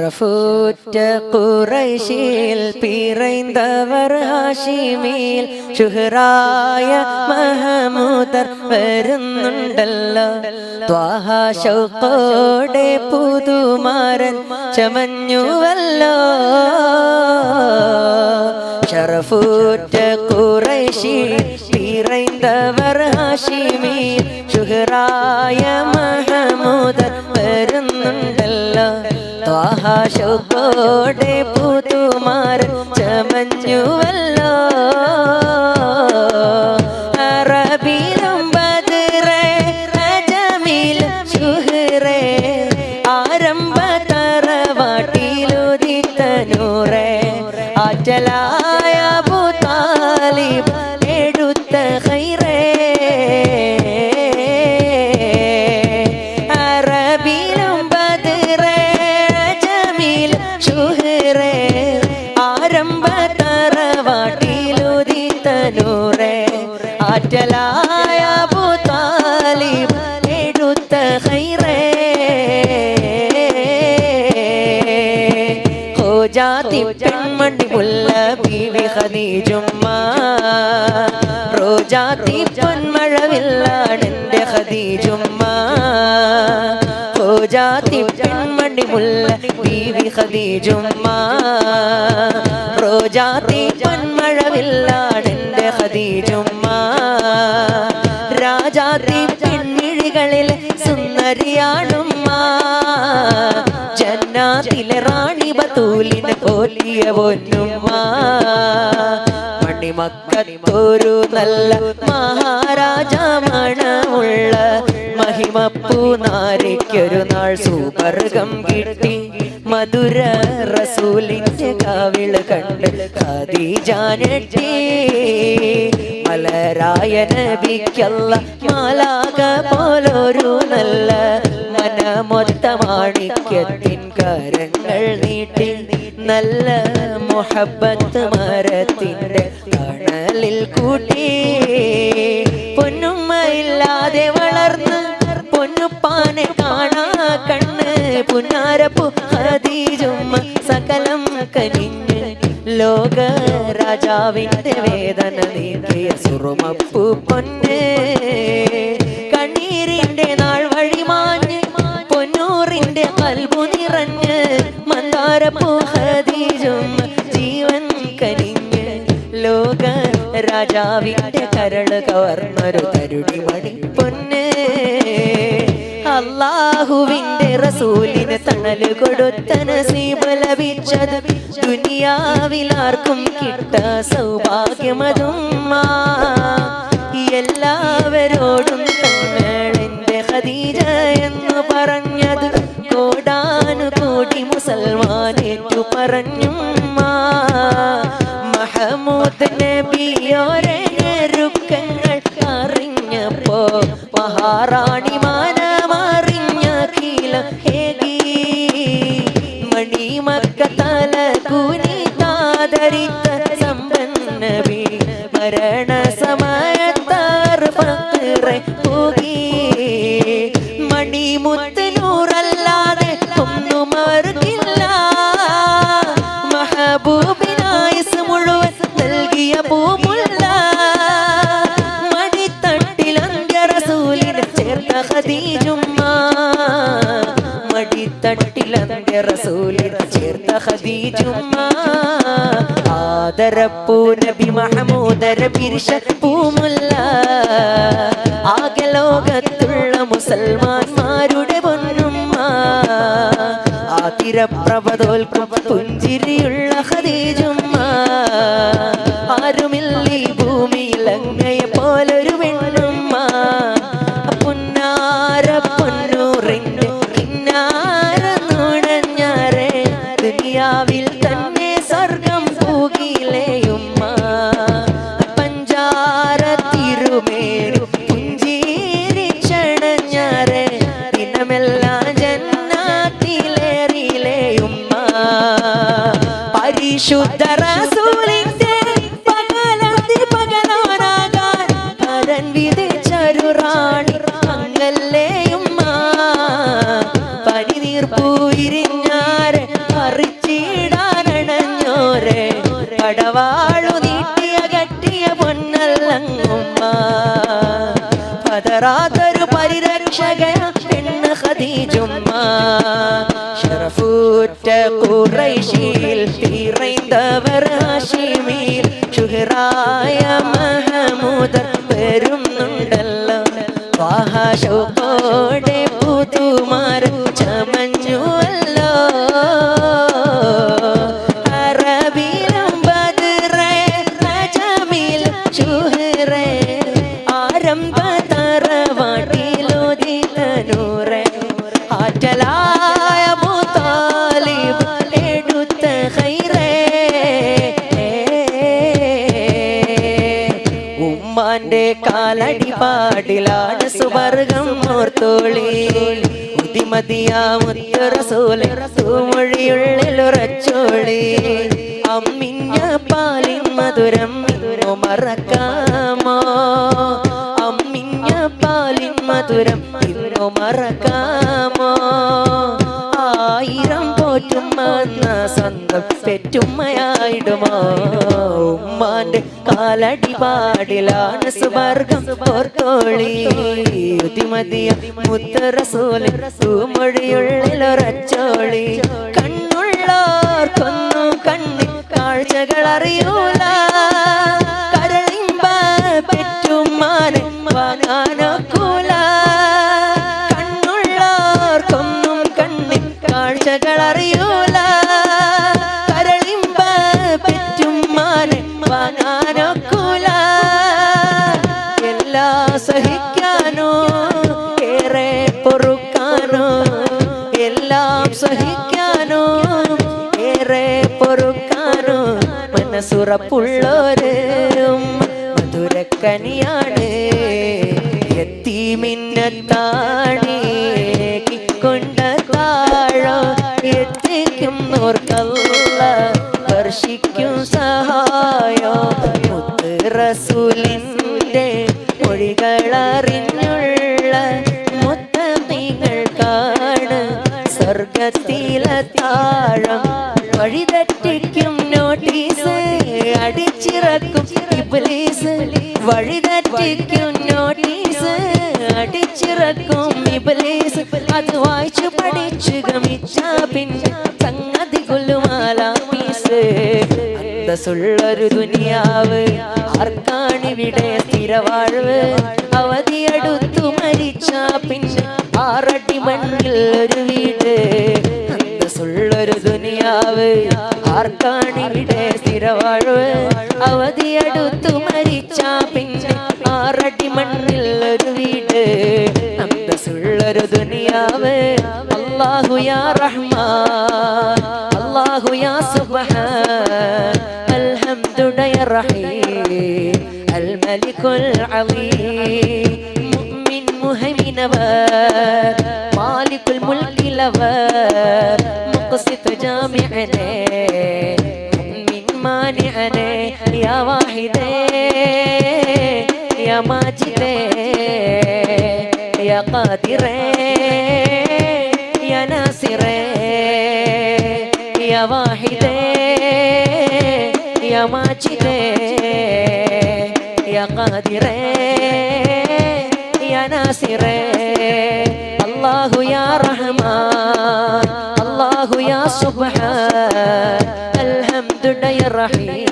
റഫൂറ്റ കുറൈശിൽ പിറൈന്തവർ ഹാഷിമിൽ ഷുഹറായ മഹമൂദർ വരുന്നുണ്ടല്ലോ. ത്വാഹ ശൗക്കോടെ പുതുമാരൻ ചമഞ്ഞുവല്ലോ. ഷറഫൂറ്റ ശൗക്കോടെ പുതുമാരൻ ചമഞ്ഞുവല്ലോ. ഹോജാതി പെൺമണി മുല്ല ബീവി ഖദീജുമ്മ. റോജാതി പൊന്മഴവില്ലാണെന്റെ ഖദീജുമ്മ. ജാതി പെൺമണി മുല്ല ബീവി ഖദീജുമ്മ. റോജാതി പൊന്മഴവില്ലാണെന്റെ ജന്നാത്തിലെ റാണി ബത്തൂലിനെ പോലിയ പൊന്നുമ്മ. മണിമക്കത്തൊരു നല്ല മഹാരാജ മണമുള്ള മഹിമപ്പൂ നാരിക്കൊരു നാൾ സൂപർഗം കിട്ടി. മധുര റസൂലിന്റെ കാവിൾ കണ്ട് ഖദീജാനട്ടി മലരായ നബിക്കല്ല മാലാക പോലൊരു നല്ല മനമൊത്ത മാണിക്യത്തിൻ കരങ്ങൾ നീട്ടി നല്ല മുഹബത്ത് മരത്തിന്റെ കണലിൽ കൂട്ടി. പൊന്നുമ്മയില്ലാതെ വളർന്ന് പൊന്നുപ്പാനെ കാണാ കണ്ണ്. പുന്നാരപ്പു ഹദീജുമ്മ സകലം കനിഞ്ഞ് ലോക രാജാവിന്റെ വേദന നീക്കിയ സുറുമപ്പു പൊന്ന്. ഹദീജുമ്മ ജീവൻ കനിഞ്ഞ് ലോക രാജാവിന്റെ കരൾ കവർന്നൊരു തരുടി മണി പൊന്ന്. അള്ളാഹുവിന്റെ റസൂലിന് തണൽ കൊടുത്ത നസീബ് ലഭിച്ചത് ദുനിയാവിലാർക്കും കിട്ട സൗഭാഗ്യമതും എല്ലാവരോടും തങ്ങളെന്റെ അന്ത്യറസൂലിനെ ചേർത്ത ഖദീജുമ്മ ആദരപ്പൂ നബി മഹമൂദര പിരിശ പൂമുല്ല ആകെ ലോകത്തുള്ള മുസൽമാന്മാരുടെ പൊന്നുമ്മ. ആതിരപ്രഭതോൽക്കും പുഞ്ചിരിയുള്ള ഖദീജുമ്മ തിരുമേരു പുഞ്ചിരി ക്ഷണഞ്ഞാറേ ദിനമെല്ലാം ജന്നാത്തിലേറിയിലേയുമ്മ. പരിശുദ്ധ റസൂലിന്റെ പരിരക്ഷക പെണ്ണ് ഖദീജുമ്മ. ഷറഫൂറ്റ ഖുറൈശിയിൽ തീറൈന്തവർ ഹാഷിമിയിൽ ഷുഹറായ മഹമൂദർ വരുന്നുണ്ടല്ലോ. വാഹാശോടെ പുതുമാർ ചമഞ്ഞുവല്ലോ കാലടി പാടിലാണ് സുവർഗം ഓർത്തോളി. തൂമൊഴിയുള്ളിലുറച്ചോളി അമ്മിഞ്ഞ പാലിൻ മധുരം മറക്കാമോ? അമ്മിഞ്ഞ പാലിൻ മധുരം മറക്കാമോ? ആയിരം പോറ്റുമ്മ സ്വന്തം പെറ്റുമ്മയായിടുമോ ഉമ്മാന്റെ കാലടി പാടിലാണ് സുവർഗം പോർത്തോളി. ഉതിമതിയ മുത്തറസൂൽ തൂമൊഴിയുള്ളിലൊറച്ചോളി കണ്ണുള്ളോർക്കൊന്നും കണ്ണി കാഴ്ചകൾ അറിയൂല പൊറുക്കാനോ എല്ലാം സഹിക്കാനോ ഏറെ പൊറുക്കാനോ മനസ്സുറപ്പുള്ളോരും മധുരക്കനിയാണ്. എത്തി മിന്നത്താണി കൊണ്ട താഴം വഴിതെറ്റിക്കും നോട്ടീസ് അടിച്ചിറക്കും ഇബ്ലീസ്. വഴിതെറ്റിക്കും നോട്ടീസ് അടിച്ചിറക്കും ഇബ്ലീസ്. അത് വായിച്ചു പഠിച്ചു ഗമിച്ച പിന്നെ സംഗതി കൊല്ലുമാല പീസ് അന്തസ്സുള്ളൊരു ദുനിയാവ് ആർക്കാണിവിടെ സ്ഥിരവാഴ്വ്? അവധിയടുത്തു മരിച്ച പിന്നെ ആറടി മണ്ണിൽ ഒരു വീട്. അന്തസ്സുള്ളൊരു ദുനിയാവ് ആർക്കാണിവിടെ സ്ഥിരവാഴ്വ് അവധിയടുത്തു മരിച്ച പിന്നെ ആറടി മണ്ണിൽ ഒരു വീട് അന്തസ്സുള്ളൊരു ദുനിയാവ് അല്ലാഹു യാ റഹ്മാൻ അല്ലാഹു യാ സുബ്ഹാൻ الحمد يا رحيم الملك العظيم مؤمن مهيمن بار مالك الملك لبار مقسط جامعنا من مانعنا يا واحد يا ماجد يا قادر يا ناصر يا واحد يا ماجد يا قادر. يا ناصر الله يا رحمن الله يا سبحان الحمد يا رحيم